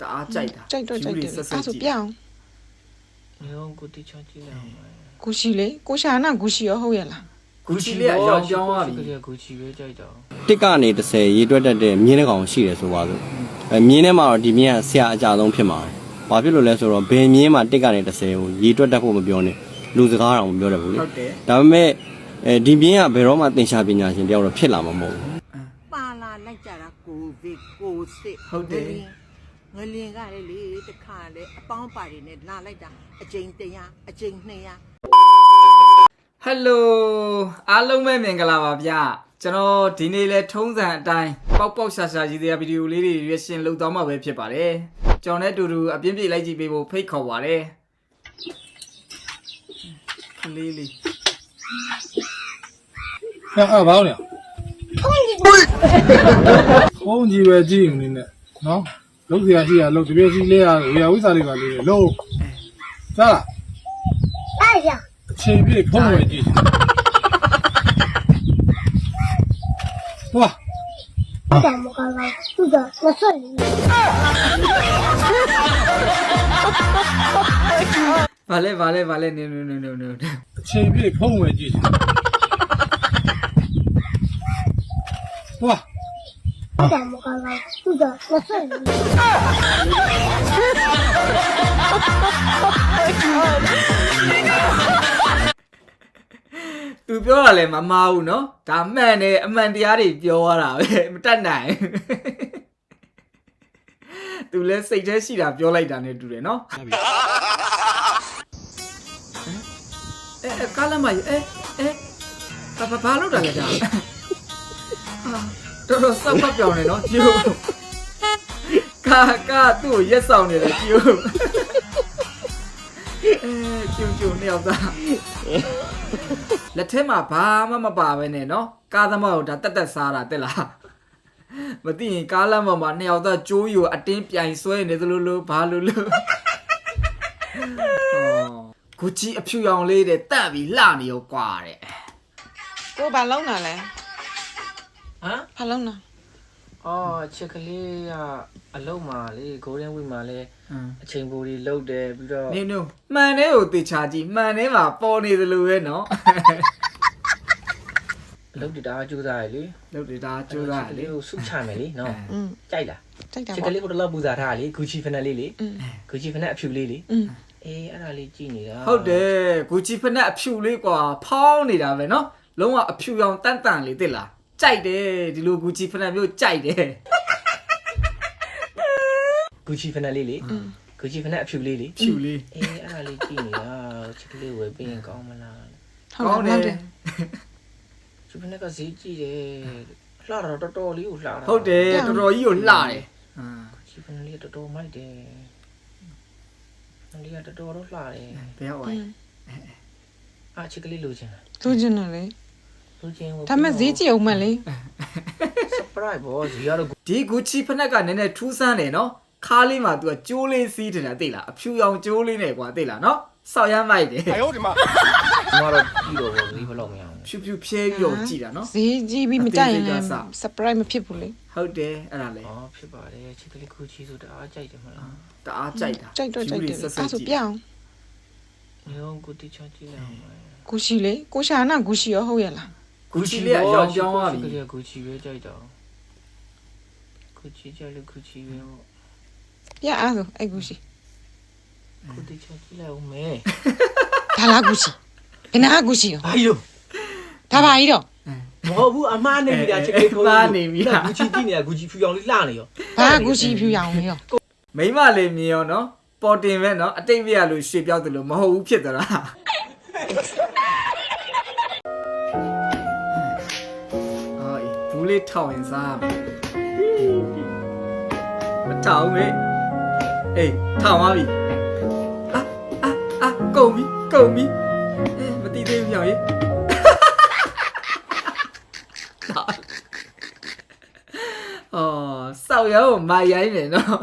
တအားကြိုက်တာကြိုက်တော့ကြိုက်တယ်ဆက်အဲ့ဆက်ဆိုကြည့်ပြအောင်ညောကိုတိချကြည့်လိုက်အောင်ပါဂူရှိလေကိုရှာနာဂူရှိရောဟုတ်ရဲ့လားဂူချီလေးကအရောင်ပြောင်းသွားပြီကလေးကဂူချီပဲကြိုက်တာတစ်ကနေ30ရေတွက်တတ်တဲ့မြင်းတစ်ကောင်ရှိတယ်ဆိုပါစို့အဲမြင်းထဲမှာတော့ဒီမြင်းကဆရာအကြဆုံးဖြစ်မှာတယ်။ဘာဖြစ်လို့လဲဆိုတော့ဘယ်မြင်းမှာတစ်ကနေ30ကိုရေတွက်တတ်ဖို့မပြောနဲ့လူစကားတော့မပြောတတ်ဘူးလေဟုတ်တယ်။ဒါပေမဲ့အဲဒီမြင်းကဘယ်တော့မှသင်္ချာပညာရှင်တယောက်တော့ဖြစ်လာမှာမဟုတ်ဘူးပါလာလိုက်ကြတာကိုဗစ်ကိုစစ်ဟုတ်တယ် ငလင်ကလည်းလေတခါလေအပေါင်းပါတွေနဲ့လာလိုက်တာအကျိန်100အကျိန်200ဟယ်လိုအားလုံးပဲမင်္ဂလာပါဗျကျွန်တော်ဒီနေ့လဲထုံးစံအတိုင်းပေါက်ပေါက်ရှာရှာရည်တရားဗီဒီယိုလေးတွေရွေးရှင်လုပ်သွားမှာပဲဖြစ်ပါတယ်ကျွန်တော်နဲ့အတူတူအပြင်းပြေလိုက်ကြည့်ပေးဖို့ဖိတ်ခေါ်ပါတယ်ကလေးလေးအဲ့အဲ့ဘာလို့လဲဖုန်းကြီးပဲကြည့်နေနဲ့နော် လုံးစရာရှိရလုံးတပြည့်စီလေးရဝေယဝိစာလေးပါလေးလုံးစားလားအဲ့ရအချိန်ပြည့်ဖုန်းဝင်ကြည့်ဟွာဟုတ်တယ်မကောင်းပါဘူးသူကမဆွတ်ဘူးဘာလဲဘာလဲဘာလဲနေနေနေနေအချိန်ပြည့်ဖုန်းဝင်ကြည့်ဟွာ ဟုတ်တယ်မကောင်းဘူးသူကမဆက်သူပြောတာလည်းမမှားဘူးเนาะဒါမှန်တယ်အမှန်တရားတွေပြောရတာပဲမတတ်နိုင်သူလည်းစိတ်ထဲရှိတာပြောလိုက်တာနဲ့တူတယ်เนาะအဲကားလမ်းမကြီးအဲအဲဘာဘာလုပ်တာလဲဒါ တော်တော်ဆောက်ဖက်ပြောင်နေနော်ကြည့်ဦးကာကာသူ့ကိုရက်ဆောင်နေတယ်ကြည့်ဦးအဲကျုံကျုံနေအောင်သားလက်ထဲမှာဘာမှမပါပဲနဲ့နော်ကားသမားကိုဒါတက်တက်စားတာတက်လားမသိရင်ကားလမ်းပေါ်မှာနှစ်ယောက်သားကျိုးယူအတင်းပြိုင်ဆွဲနေသလိုလိုဘာလိုလိုကိုကြီးအဖြူရောင်လေးတဲ့တက်ပြီးလှနေရောကွာတဲ့ကိုဘာလုံးတာလဲ ဟမ် ဘာလုံးတာ အော်ချက်ကလေးကအလုံးမာလေဂိုးဒန်ဝီမာလေအချိန်ပိုတွေလုတ်တယ်ပြီးတော့ နေနုမှန်တဲ့ကိုတေချာကြည့်မှန်တဲ့မှာပေါ်နေသလိုပဲနော် အလုတ်တတာကျိုးစားရလေ လုပ်တယ်ဒါကြိုးစား ချက်က လေ လေးကိုဆုချမယ်လေနော် อืม ကြိုက်လား ကြိုက်တာ ချက်က ပေါ့ လေးကိုတော့လောက်ပူဇာထားလေဂူချီဖက်နက်လေးလေ อืม ဂူချီဖက်နက်အဖြူလေးလေ อืม အေးအဲ့ဒါလေးကြည့်နေတာ ဟုတ်တယ်ဂူချီဖက်နဲ့အဖြူလေးကွာဖောင်းနေတာပဲနော်လုံးဝအဖြူရောင်တန့်တန့်လေးသိလား ကြိုက်တယ်ဒီလိုဂူချီဖက်နဲ့မျိုးကြိုက်တယ် ဂူချီဖက်နက်လေးလေဂူချီဖက်နက်အဖြူလေးလေဖြူလေးအေးအဲ့ဒါလေးကြည့်နေတာချက်ကလေးဝယ်ပေးရင်ကောင်းမလားဟုတ်လားဟုတ်တယ်ချီဖက်နက်ကဈေးကြည့်တယ်လှတာတော့တော်တော်လေးကိုလှတာဟုတ်တယ်တော်တော်ကြီးကိုလှတယ်အာချီဖက်နက်လေးတော်တော်မိုက်တယ်အဲ့ဒီကတော်တော်တော့လှတယ်ဘယ်ရောက်သွားလဲအားချက်ကလေးလိုချင်လားလိုချင်တယ်လေ လိုချင် ဒါမဲ့ဈေးကြည့်အောင်မလဲ surprise ဘောဈေးရတော့ ဒီဂူချီဖက်နဲ့ကနည်းနည်းထူးဆန်းတယ်နော်ခါးလေးမှာ तू ကကျိုးလေးစီးတယ်လားသိလားအဖြူရောင်ကျိုးလေးနဲ့ကွာသိလားနော်ဆောက်ရမ်းမိုက်တယ် ဒီမှာတော့ကြည့်တော့ဘောဈေးဘယ်လောက်မရအောင် ဖြူဖြူဖြဲပြီးတော့ကြည်တာနော် ဈေးကြည့်ပြီးမကြိုက်ရင် အသေးစိတ် လည်း ကစ surprise မဖြစ်ဘူးလေ ဟုတ်တယ်အဲ့ဒါလေ อ๋อဖြစ်ပါတယ်ချက်ကလေးခုချီဆိုတအားကြိုက်တယ်မလား တအားကြိုက်တာ ကြိုက်တော့ကြိုက်တယ် ဖြူ အဲ့ လေးဆက်ဆက် ဆို ကြည့် ပြအောင် ညောကိုတိချကြည့်လိုက်အောင်ပါ ဂူရှိလေကိုရှာနာဂူရှိရောဟုတ်ရဲ့လား ဂူချီလေးကအရောင်ပြောင်းသွားပြီကလေးကဂူချီပဲကြိုက်တာဂူချီကြိုက်လို့ဂူချီပဲပေါ့ပြအားဆိုအဲ့ဂူရှိကိုတိချကြည့်လိုက်အောင်မယ်ဒါလားဂူရှိဘယ်နာဂူရှိရောဘာလို့ဒါပါကြီးတော့မဟုတ်ဘူးအမားနေပြီလားချက်ကလေးခုဂူချီကြည့်နေတာဂူချီဖြူရောင်လေးလှနေရောဘာဂူရှိဖြူရအောင်လေရောမိမလေးမြင်ရောနော်ပေါ်တင်ပဲနော်အတိတ်ပြရလို့ရွှေပြောက်တယ်လို့မဟုတ်ဘူးဖြစ်သလား လေးထောင်ရင်စားမယ်မထောင်မေးအေးထောင်ပါပြီအာအာအာကုန်ပြီကုန်ပြီအေးမတိသေးဘူးပြောင်းရေးအော်စောက်ရောမာရိုင်းနေနော်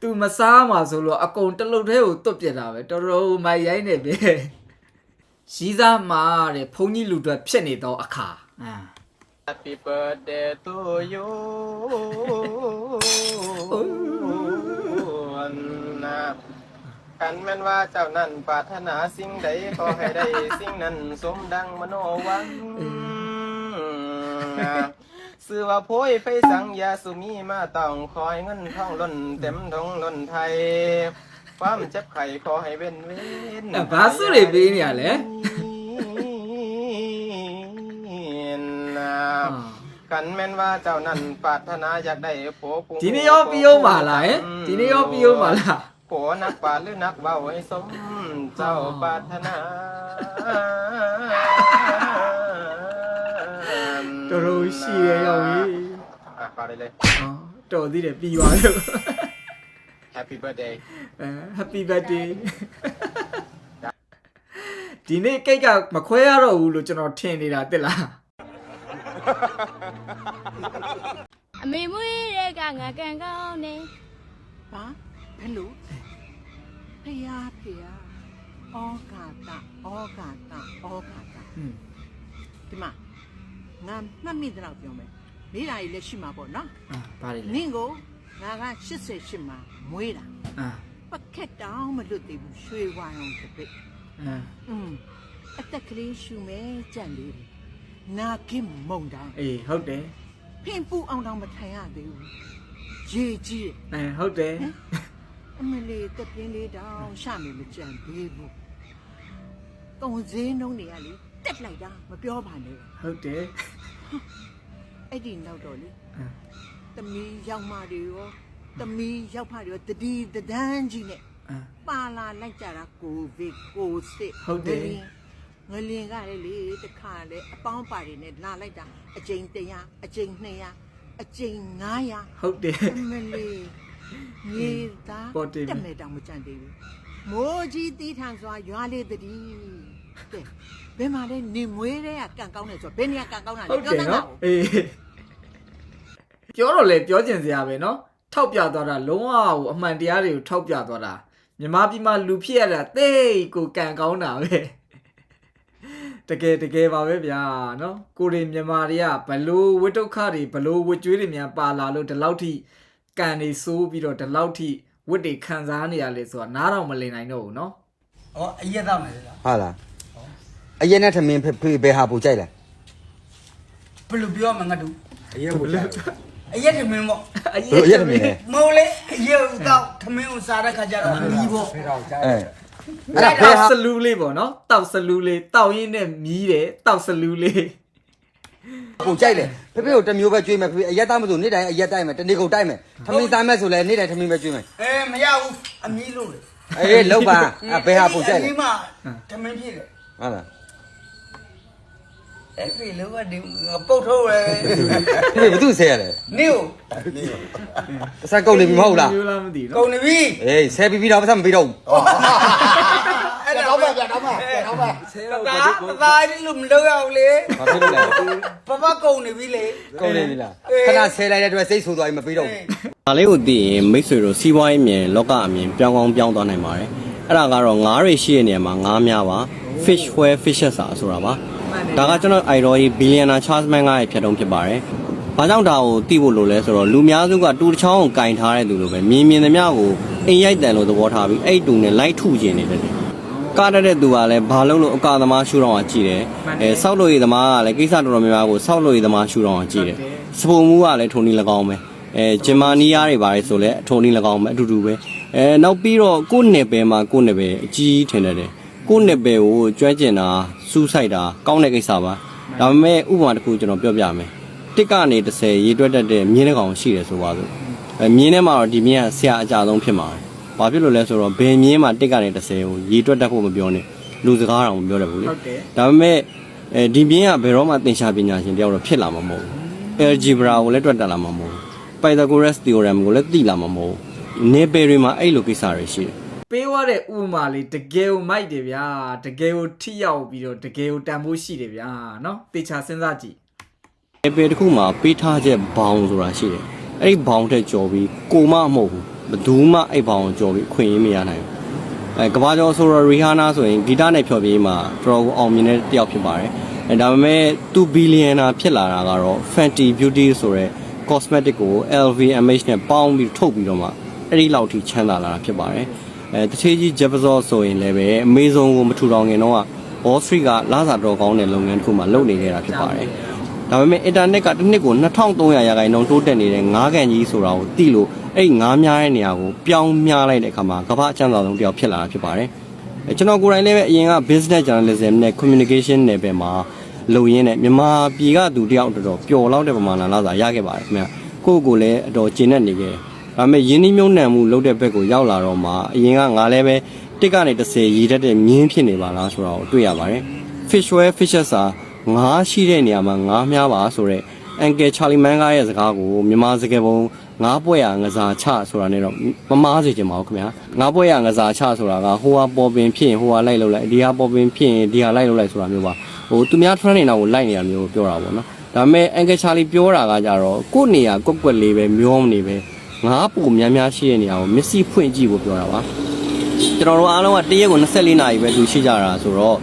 သူမစားမှာဆိုလို့အကုန်တလုတ်သေးကိုတွတ်ပြစ်တာပဲတော်တော်မိုက်ရိုင်းနေပဲရီးစားမှာတဲ့ဘုန်းကြီးလူတွေဖြစ်နေတော့အခါအာ Happy birthday to you นะกันแม่นว่าเจ้านั้นปรารถนาสิ่งใดขอให้ได้สิ่งนั้นสมดังมโนหวังสื่อว่าโพยไฟสังยาสุมีมาต้องคอยเงินทองล้นเต็มทงล้นไทย ความเจ็บไข้ขอให้เว้นเว้น အဲ့ဘာစုတွေပေးနေရလဲ กันแม่นว่าเจ้านั้นปรารถนาอยากได้โผกู ဒီနေ့ရောပြီးအောင်ပါလားဟင်ဒီနေ့ရောပြီးအောင်ပါလား โผนักปราชญ์หรือนักเบาให้สมเจ้าปรารถนา တော်တော်ရှိရရောက်ပြီ อ่ะปาได้เลย ဟောတော်သေးတယ်ပြီးသွားလို့ Happy birthday အဲ Happy birthday ဒီနေ့ကိတ်ကမခွဲရတော့ဘူးလို့ကျွန်တော်ထင်နေတာတက်လား အမေမွေးတဲ့က ငါကန်ကောင်းနေ ဟာဘယ်လိုဖယားဖယားဩကာတဩကာတဩကာတ อืม ဒီမှာငါမှတ်မိတဲ့တော့ပြောမယ်မိသားကြီးလည်းရှိမှာပေါ့နော် အာဘာလဲ နင့်ကိုငါက88မှာမွေးတာ အာ ပကက်တောင်မလွတ်သေးဘူးရွှေဝါရောင်တစ်ပိတ် အာ อืมအသက်ကလေးရှူမဲကြက်လေးတွေနာကင်းမုံတိုင်း အေးဟုတ်တယ် ဖင်ပူအောင်တောင်မထိုင်ရသေးဘူး ရေကြီးတယ်အဲဟုတ်တယ်အမလေးတက်ပြင်းလေးတောင်ရှမေမကြံသေးဘူးကုံစင်းနှုံးတွေကလေတက်လိုက်တာမပြောပါနဲ့ဟုတ်တယ်အဲ့ဒီနောက်တော့လေအာသမီးရောက်မတွေရောသမီးရောက်ဖတွေရောတတိတဒန်းကြီးနဲ့အာပါလာလိုက်ကြတာကိုဗစ်ကိုစစ်ဟုတ်တယ်ငလင်ငလင်ကလေလေတခါလေအပေါင်းပါတွေနဲ့လာလိုက်တာအကြိမ်100အကြိမ်200 အကြိမ်900ဟုတ်တယ် အမလေးမြေသားပေါ်တင်ပြီ တက်မဲ့တောင်မကြံသေးဘူးမိုးကြီးတီးထန်စွာရွာလေးတည်းကဲဘယ်မှာလဲနေမွေးတဲ့ကကန်ကောင်းနေဆိုဘယ်နေရာကန်ကောင်းတာလဲဟုတ်ပြောတယ်တတ်နော်တာအေးပြောတော့လေပြောကျင်စရာပဲနော်ထောက်ပြသွားတာလုံးဝဟိုအမှန်တရားတွေကိုထောက်ပြသွားတာမြမပြည်မှာလူဖြစ်ရတာတိတ်ကိုကံကောင်းတာပဲ တကယ်တကယ်ပါပဲဗျာနော်ကိုရီမြန်မာတွေကဘလို့ဝိတုခတွေဘလို့ဝကျွေးတွေများပါလာလို့ဒီလောက်ထိကံနေစိုးပြီးတော့ဒီလောက်ထိဝတ်တွေခံစားနေရလေဆိုတာနားတော့မလင်နိုင်တော့ဘူးနော်อ๋อအရက်သားမယ်လားဟုတ်လားအရင်နဲ့ထမင်းဖေဖေဘယ်ဟာပူကြိုက်လဲဘယ်လိုပြောမှငါတို့အရင်ပူကြိုက်အရက်ထမင်းပေါ့အဘယ်လိုအရက်ထမင်းလဲမဟုတ်လေအရက်တော့ထမင်းကိုစားတဲ့ခါကျတော့မီးပေါ့အဲ အဲ့အဲ့ဒါဒါဘယ်ဟာဆလူးလေးပေါ့နော်တောက်ဆလူးလေးတောက်ရင်းနဲ့မြည်တယ်တောက်ဆလူးလေးပူကြိုက်လဲဖေဖေကိုတစ်မျိုးပဲကျွေးမယ်ဖေဖေအရက်သားမဆိုနေ့တိုင်းအရက်တိုက်မယ်တနေ့ကုန်တိုက်မယ်ထမင်းသားမယ်ဆိုလဲနေ့တိုင်းထမင်းပဲကျွေးမယ်အဲမရဘူးအမီးလို့လေအေးလောက်ပါအဲ့ဘယ်ဟာပူကြိုက်လဲအမီးမှထမင်းဖြစ်တယ်ဟုတ်လားအဲ့ဒီလောကဒီငါပုတ်ထုတ်ရဲဖေဖေဘာသူဆဲရလဲနေကိုပတ်စံကုန်နေပြီမဟုတ်လားမျိုးလားမသိကုနော်န်နေပြီအေးဆဲပြီးပြီးတော့ပတ်စံမပြီးတော့ဘူးအဲ့ဒါတော့ ပဲပြတော့ပဲတော့ပဲဒါဒါကြီးလို့မလုပ်ရဘူးလေဘာဖြစ်လို့လဲပပကုန်နေပြီလေ ကုန်နေပြီလားခဏဆဲလိုက်တဲ့အတွက်စိတ်ဆိုးသွားပြီမပြီးတော့ဘူးဒါလေးကိုသိရင်မိတ်ဆွေတို့စီးပွားရေးမြင်လောကအမြင်ပြောင်းကောင်းပြောင်းသွားနိုင်ပါတယ်အဲ့ဒါကတော့ငါးတွေရှိတဲ့နေရာမှာငါးများပါ fish where fishes စာဆိုတာပါဒါကကျွန်တော် idol ကြီး billionaire Charles Mann ရဲ့ဖြတ်တုံးဖြစ်ပါတယ်ဘာကြောင့်ဒါကိုသိဖို့လိုလဲဆိုတော့လူများစုကတူတစ်ချောင်းကိုကင်ထားတဲ့သူလိုပဲမြင်မြင်သမျှကိုအိမ်ရိုက်တန်လို့သဘောထားပြီးအဲ့တူနဲ့လိုက်ထုကျင်နေတယ် ကားတတ်တဲ့သူကလည်းဘာလို့လို့အကာသမားရှူတော့ကြည့်တယ်အဲစောက်လို့ရသမားကလည်းကိစ္စတော်တော်များများကိုစောက်လို့ရသမားရှူတော့ကြည့်တယ်စပုံမူကလည်းထုံနီ၎င်းပဲအဲဂျင်မာနီယားတွေပါတယ်ဆိုလည်းထုံနီ၎င်းပဲအတူတူပဲအဲနောက်ပြီးတော့ကိုယ့်နယ်ပယ်မှာကိုယ့်နယ်ပယ်အကြီးထင်တယ်တယ်ကိုယ့်နယ်ပယ်ကိုကျွမ်းကျင်တာစူးစိုက်တာကောင်းတဲ့ကိစ္စပါဒါပေမဲ့ဥပမာတစ်ခုကျွန်တော်ပြောပြမယ်တစ်ကနေ30ရေတွက်တတ်တဲ့မြင်းတစ်ကောင်ရှိတယ်ဆိုပါစို့အဲမြင်းထဲမှာတော့ဒီမြင်းကဆရာအကြဆုံးဖြစ်မှာတယ် ဘာဖြစ်လို့လဲဆိုတော့ဘယ်မြင်းမှာတစ်ကနေ30ကိုရေတွက်တတ်ဖို့မပြောနဲ့လူစကားတောင်မပြောတတ်ဘူးလေဟုတ်တယ်ဒါပေမဲ့အဲဒီမြင်းကဘယ်တော့မှသင်္ချာပညာရှင်တယောက်တော့ဖြစ်လာမှာမဟုတ်ဘူး algebra ကိုလည်းတွက်တတ်လာမှာမဟုတ်ဘူး Pythagoras theorem ကိုလည်းသိလာမှာမဟုတ်ဘူးနေပယ်တွေမှာအဲ့လိုကိစ္စတွေရှိတယ်ပေးသွားတဲ့ဥပမာလေးတကယ်ကိုမိုက်တယ်ဗျာတကယ်ကိုထိရောက်ပြီးတော့တကယ်ကိုတန်ဖိုးရှိတယ်ဗျာနော်တေချာစဉ်းစားကြည့်နေပယ်တစ်ခုမှာပေးထားချက်ဘောင်ဆိုတာရှိတယ်အဲ့ဒီဘောင်ထက်ကျော်ပြီးကိုမမဟုတ်ဘူး ဘယ်သူမှအဲ့ဘောင်ကိုကျော်ပြီးအခွင့်အရေးမရနိုင်ဘူးအဲကဘာကျော်ဆိုတော့ရီဟာနာဆိုရင်ဂီတနဲ့ဖျော်ဖြေမှာတော်တော်ကိုအောင်မြင်တဲ့တယောက်ဖြစ်ပါတယ်အဲဒါပေမဲ့2 billionaire ဖြစ်လာတာကတော့ Fenty Beauty ဆိုတဲ့ cosmetic ကို LVMH နဲ့ပေါင်းပြီးထုတ်ပြီးတော့မှအဲ့ဒီလောက်ထိချမ်းသာလာတာဖြစ်ပါတယ်အဲတချေးကြီး Jeff Bezos ဆိုရင်လည်းပဲ Amazon ကိုမထူထောင်ခင်တော့က Wall Street ကလာစာတော်ကောင်းတဲ့လုပ်ငန်းတစ်ခုမှလုပ်နေခဲ့တာဖြစ်ပါတယ် ဒါပေမဲ့ internet ကတစ်နှစ်ကို2300ရာခိုင်နှုန်းတိုးတက်နေတဲ့9ကန်ကြီးဆိုတာကိုသိလို့အဲ့ဒီ9များတဲ့နေရာကိုပြောင်းများလိုက်တဲ့အခါမှာကမ္ဘာအချမ်းသာဆုံးတစ်ယောက်ဖြစ်လာတာဖြစ်ပါတယ်အဲကျွန်တော်ကိုယ်တိုင်လည်းပဲအရင်က business journalism နဲ့ communication နယ်ပယ်မှာလုပ်ရင်းနဲ့မြန်မာပြည်ကသူတယောက်တော်တော်ပျော်လောက်တဲ့ပမာဏလာစာရခဲ့ပါတယ်ခင်ဗျကိုယ့်ကိုယ်လည်းအတော်ကျဉ်တ်နေခဲ့တယ်ဒါပေမဲ့ယင်းနှိမ့်မြုံနှံမှုလုပ်တဲ့ဘက်ကိုရောက်လာတော့မှအရင်ကငါလည်းပဲတစ်ကနေ30ရည်တတ်တဲ့မြင်းဖြစ်နေပါလားဆိုတာကိုတွေ့ရပါတယ် fish well fishes စာ ငါးရှိတဲ့နေရာမှာငါးများပါဆိုတော့ Uncle Charlie Man ရဲ့စကားကိုမြန်မာစကားပုံငါးပွဲရငစားချဆိုတာနဲ့တော့မမားစေချင်ပါဘူးခင်ဗျာငါးပွဲရငစားချဆိုတာကဟိုဟာပေါ်ပင်ဖြစ်ရင်ဟိုဟာလိုက်လို့လိုက်ဒီဟာပေါ်ပင်ဖြစ်ရင်ဒီဟာလိုက်လို့လိုက်ဆိုတာမျိုးပါဟိုသူများ trend နေတာကိုလိုက်နေတာမျိုးပြောတာပေါ့နော်ဒါပေမဲ့ Uncle Charlie ပြောတာကကြတော့ကိုယ့်နေရာကွက်ကွက်လေးပဲမျောမနေပဲငါးပူများများရှိတဲ့နေရာကိုမျက်စိဖွင့်ကြည့်ဖို့ပြောတာပါကျွန်တော်တို့အားလုံးကတရက်ကို24နာရီပဲသူရှိကြတာဆိုတော့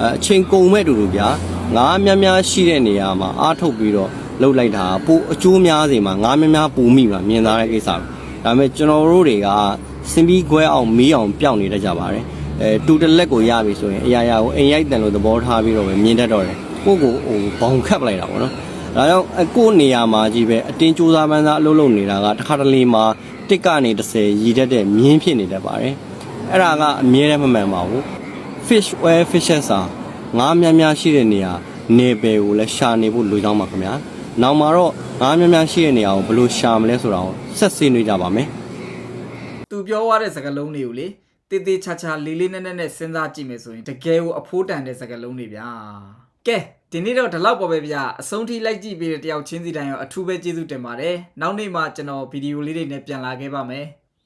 အဲအချိန်ကုန်မဲ့တူတူဗျာ ငါးများများရှိတဲ့နေရာမှာအားထုတ်ပြီးတော့လှုပ်လိုက်တာပိုအကျိုးများစေမှာငါးများများပူမိမှာမြင်သားတဲ့ကိစ္စပဲဒါပေမဲ့ကျွန်တော်တို့တွေကစင်ပြီးခွဲအောင်မီးအောင်ပျောက်နေတတ်ကြပါတယ်အဲတူတလက်ကိုရပြီဆိုရင်အရာရာကိုအိမ်ရိုက်တန်လို့သဘောထားပြီးတော့ပဲမြင်တတ်တော့တယ်ကိုယ့်ကိုဟိုဘောင်ခတ်ပလိုက်တာပေါ့နော်ဒါကြောင့်အကိုယ့်နေရာမှာကြီးပဲအတင်းကြိုးစားပန်းစားအလုပ်လုပ်နေတာကတစ်ခါတလေမှာတစ်ကနေ30ရည်တတ်တဲ့မြင်းဖြစ်နေတတ်ပါတယ်အဲ့ဒါကအမြဲတမ်းမမှန်ပါဘူး fish well fishes စာ ငါးများများရှိတဲ့နေရာနေပယ်ကိုလည်းရှာနေဖို့လိုကြောင်းပါခင်ဗျာနောက်မှာတော့ငါးများများရှိတဲ့နေရာကိုဘယ်လိုရှာမလဲဆိုတာကိုဆက်ဆွေးနွေးကြပါမယ်သူပြောသွားတဲ့စကားလုံးတွေကိုလေတေးသေးချာချာလေးလေးနက်နက်နဲ့စဉ်းစားကြည့်မယ်ဆိုရင်တကယ်ကိုအဖိုးတန်တဲ့စကားလုံးတွေဗျာကဲဒီနေ့တော့ဒီလောက်ပါပဲဗျာအဆုံးထိလိုက်ကြည့်ပေးတဲ့တယောက်ချင်းစီတိုင်းရောအထူးပဲကျေးဇူးတင်ပါတယ်နောက်နေ့မှကျွန်တော်ဗီဒီယိုလေးတွေနဲ့ပြန်လာခဲ့ပါမယ်